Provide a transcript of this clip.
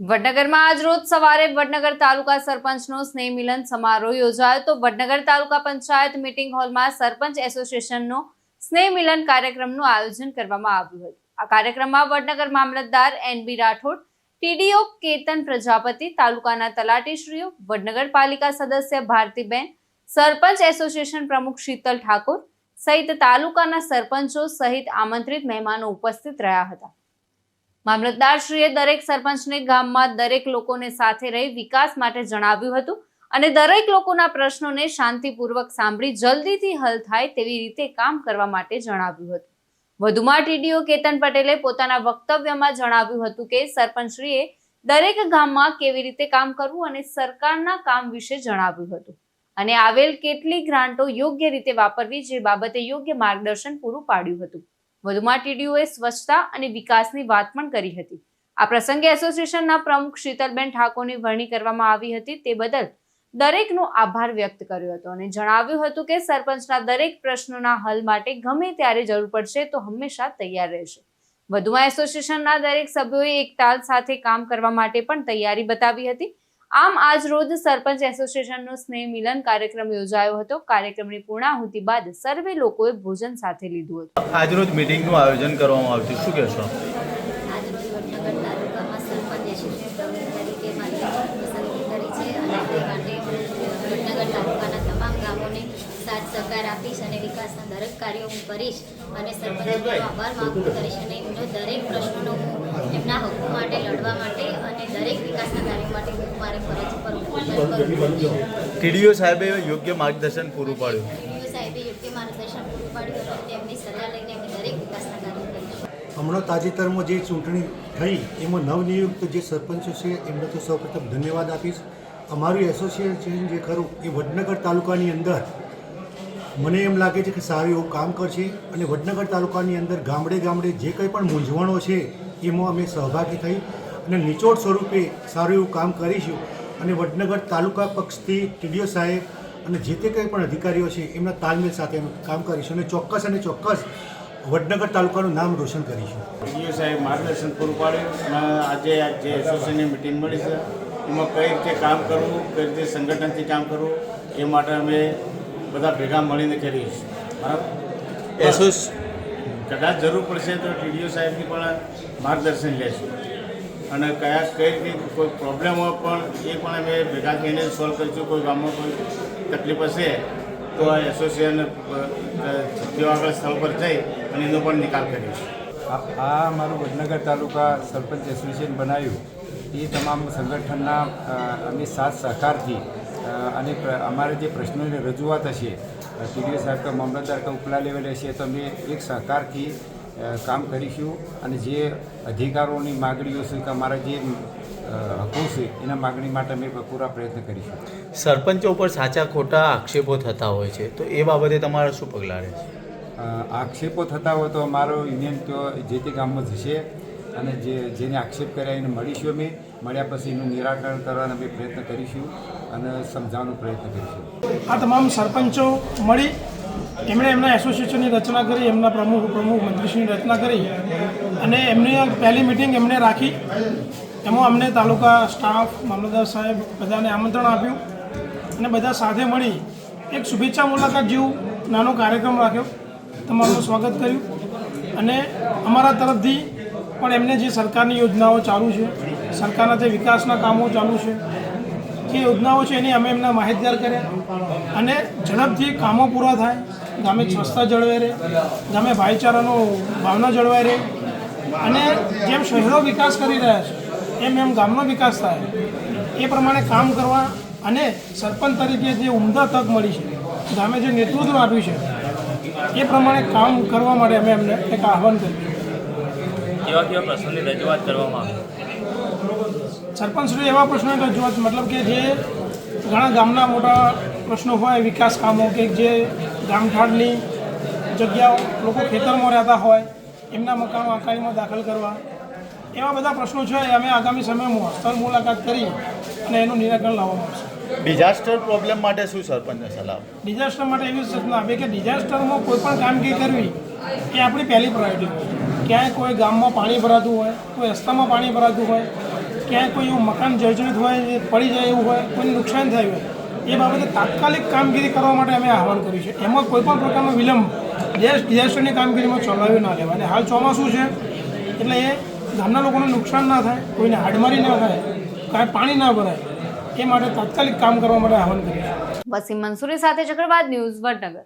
વડનગરમાં આજ રોજ સવારે વડનગર તાલુકા સરપંચનો સ્નેહ મિલન સમારોહ યોજાયો તો વડનગર તાલુકા પંચાયત મીટિંગ હોલમાં સરપંચ એસોસિએશનનો સ્નેહ મિલન કાર્યક્રમનું આયોજન કરવામાં આવ્યું હતું. આ કાર્યક્રમમાં વડનગર મામલતદાર N B Rathod, TDO Ketan Prajapati, તાલુકાના તલાટીશ્રીઓ, વડનગર પાલિકા સદસ્ય ભારતીબેન, સરપંચ એસોસિએશન પ્રમુખ શીતલ ઠાકોર સહિત તાલુકાના સરપંચો સહિત આમંત્રિત મહેમાનો ઉપસ્થિત રહ્યા હતા. મામલતદારશ્રીએ દરેક સરપંચને ગામમાં દરેક લોકોને સાથે રહી વિકાસ માટે જણાવ્યું હતું અને દરેક લોકોના પ્રશ્નોને શાંતિપૂર્વક સાંભળી જલ્દીથી હલ થાય તેવી રીતે કામ કરવા માટે જણાવ્યું હતું. વધુમાં ટીડીઓ કેતન પટેલે પોતાના વક્તવ્યમાં જણાવ્યું હતું કે સરપંચશ્રીએ દરેક ગામમાં કેવી રીતે કામ કરવું અને સરકારના કામ વિશે જણાવ્યું હતું અને આવેલ કેટલી ગ્રાન્ટો યોગ્ય રીતે વાપરવી જે બાબતે યોગ્ય માર્ગદર્શન પૂરું પાડ્યું હતું. વધુમાં ટીડીઓએ સ્વચ્છતા અને વિકાસની વાત પણ કરી હતી. આ પ્રસંગે એસોસિએશનના પ્રમુખ શીતલબેન ઠાકોરની વરણી કરવામાં આવી હતી તે બદલ દરેકનો આભાર વ્યક્ત કર્યો હતો અને જણાવ્યું હતું કે સરપંચના દરેક પ્રશ્નોના હલ માટે ગમે ત્યારે જરૂર પડશે તો હંમેશા તૈયાર રહેશે. વધુમાં એસોસિએશનના દરેક સભ્યોએ એક તાલ સાથે કામ કરવા માટે પણ તૈયારી બતાવી હતી. આમ આજ રોજ સરપંચ એસોસિએશનનો સ્નેહ મિલન કાર્યક્રમ યોજાયો હતો. કાર્યક્રમની પૂર્ણાહુતિ બાદ સર્વે લોકોએ ભોજન સાથે લીધું હતું. આજરોજ મિટિંગનું આયોજન કરવામાં આવ્યું શું કહેશો આજરોજ વડનગર તાલુકામાં સરપંચ એસોસિએશન તરીકે મારી પસંદગી કરી છે અને તે માટે હું વડનગર તાલુકાના તમામ ગામોને સાથ સહકાર આપીશ અને વિકાસના દરેક કાર્યો હું કરીશ અને સરપંચનો આભાર માગું કરીશ અને એમનો દરેક પ્રશ્નો હું એમના હકો માટે લડવા માટે અને દરેક વિકાસના કાર્યો માટે હું મારે ફરજ પર કરું ટીડીઓ સાહેબે યોગ્ય માર્ગદર્શન પૂરું પાડ્યું. ટીડીઓ સાહેબે યોગ્ય માર્ગદર્શન પૂરું પાડ્યું અને તેમની સલાહ લઈને અમે દરેક વિકાસના કાર્યો કરીશું હમણાં તાજેતરમાં જે ચૂંટણી થઈ એમાં નવનિયુક્ત જે સરપંચો છે એમને તો સૌપ્રથમ ધન્યવાદ આપીશ. અમારું એસોસિએશન જે ખરું એ વડનગર તાલુકાની અંદર મને એમ લાગે છે કે સારું એવું કામ કરશે અને વડનગર તાલુકાની અંદર ગામડે ગામડે જે કંઈ પણ મૂંઝવણો છે, એમાં અમે સહભાગી થઈ અને નિચોડ સ્વરૂપે સારું એવું કામ કરીશું. અને વડનગર તાલુકા પક્ષથી ટીડીઓ સાહેબ અને જે તે કંઈ પણ અધિકારીઓ છે, એમના તાલમેલ સાથે કામ કરીશું અને ચોક્કસ અને ચોક્કસ વડનગર તાલુકાનું નામ રોશન કરીશું. ટીડીઓ સાહેબ માર્ગદર્શન પૂરું પાડ્યું અને આજે આજે એસોસિએશનની મિટિંગ મળી છે, એમાં કઈ રીતે કામ કરવું, કઈ રીતે સંગઠનથી કામ કરવું, એ માટે અમે બધા ભેગા મળીને કરીએ છીએ. બરાબર? એસોસ કદાચ જરૂર પડશે તો ટીડીઓ સાહેબની પણ માર્ગદર્શન લેશું. અને કયા કઈ રીતે કોઈ પ્રોબ્લેમ હોય પણ એ પણ અમે ભેગા થઈને સોલ્વ કરીશું. કોઈ ગામમાં કોઈ તકલીફ હશે તો આ એસોસિએશન સભ્યો આગળ સ્થળ પર જઈ અને એનો પણ નિકાલ કરીશું. આ અમારું વડનગર તાલુકા સરપંચ એસોસિએશન બનાવ્યું. એ તમામ સંગઠનના અમે સાથ સહકારથી અને અમારે જે પ્રશ્નોની રજૂઆત હશે ટીડીઓ સાહેબ કે મામલતદાર કે ઉપલા લેવલે હશે તો અમે એક સહકારથી કામ કરીશું. અને જે અધિકારોની માગણીઓ છે કે અમારા જે હકો છે એના માગણી માટે અમે પૂરા પ્રયત્ન કરીશું. સરપંચો ઉપર સાચા ખોટા આક્ષેપો થતા હોય છે તો એ બાબતે તમારા શું પગલાં રહેશે? છે આક્ષેપો થતા હોય તો અમારો યુનિયન તો જે તે ગામમાં જશે. અને જે જેને આક્ષેપ કર્યા એને મળીશું અમે. મળ્યા પછી એનું નિરાકરણ કરવાનો અમે પ્રયત્ન કરીશું અને સમજાવવાનો પ્રયત્ન કરીશું. આ તમામ સરપંચો મળી એમણે એમના એસોસિએશનની રચના કરી, એમના પ્રમુખ પ્રમુખ મંત્રીશ્રીની રચના કરી અને એમની પહેલી મિટિંગ એમણે રાખી. એમાં અમને તાલુકા સ્ટાફ મામલતદાર સાહેબ બધાને આમંત્રણ આપ્યું અને બધા સાથે મળી એક શુભેચ્છા મુલાકાત જેવું નાનો કાર્યક્રમ રાખ્યો. તમારું સ્વાગત કર્યું અને અમારા તરફથી પણ એમને જે સરકારની યોજનાઓ ચાલુ છે, સરકારના જે વિકાસના કામો ચાલુ છે, જે યોજનાઓ છે એની અમે એમના માહિતગાર કર્યા. અને ઝડપથી કામો પૂરા થાય, ગામે સ્વચ્છતા જળવાઈ રહે, ગામે ભાઈચારાનો ભાવના જળવાઈ રહે, અને જેમ શહેરો વિકાસ કરી રહ્યા છે, એમ એમ ગામનો વિકાસ થાય. એ પ્રમાણે કામ કરવા અને સરપંચ તરીકે જે ઉમદા તક મળી છે, ગામે જે નેતૃત્વ આપ્યું છે, એ પ્રમાણે કામ કરવા માટે અમે એમને એક આહવાન કર્યું. કેવા કેવા પ્રશ્નોની રજૂઆત કરવામાં આવી? સરપંચશ્રી એવા પ્રશ્નોની રજૂઆત મતલબ કે જે ઘણા ગામના મોટા પ્રશ્નો હોય વિકાસ કામો કે જે ગામઠાળની જગ્યાઓ લોકો ખેતરમાં રહેતા હોય એમના મકાનો આકારીમાં દાખલ કરવા એવા બધા પ્રશ્નો છે અમે આગામી સમયમાં સ્થળ મુલાકાત કરી અને એનું નિરાકરણ લાવવામાં આવશે. ડિઝાસ્ટર પ્રોબ્લેમ માટે શું સરપંચને સલાહ? ડિઝાસ્ટર માટે એવી સૂચના આપે કે ડિઝાસ્ટરમાં કોઈ પણ કામગીરી કરવી એ આપણી પહેલી પ્રાયોરિટી હોય ક્યાંય કોઈ ગામમાં પાણી ભરાતું હોય, કોઈ રસ્તામાં પાણી ભરાતું હોય, ક્યાંય કોઈ એવું મકાન જર્જરિત હોય જે પડી જાય એવું હોય, કોઈને નુકસાન થયું હોય, એ બાબતે તાત્કાલિક કામગીરી કરવા માટે અમે આહવાન કર્યું છે. એમાં કોઈ પણ પ્રકારનો વિલંબ ડિઝાસ્ટરની કામગીરીમાં ચલાવી ના લેવા અને હાલ ચોમાસું છે, એટલે એ ગામના લોકોને નુકસાન ના થાય, કોઈને હાડમારી ના થાય, કાંઈ પાણી ના ભરાય, એ માટે તાત્કાલિક કામ કરવા માટે આહવાન કર્યું છે. વસીમ મંસૂરી સાથે ચક્રવાત ન્યૂઝ વડનગર.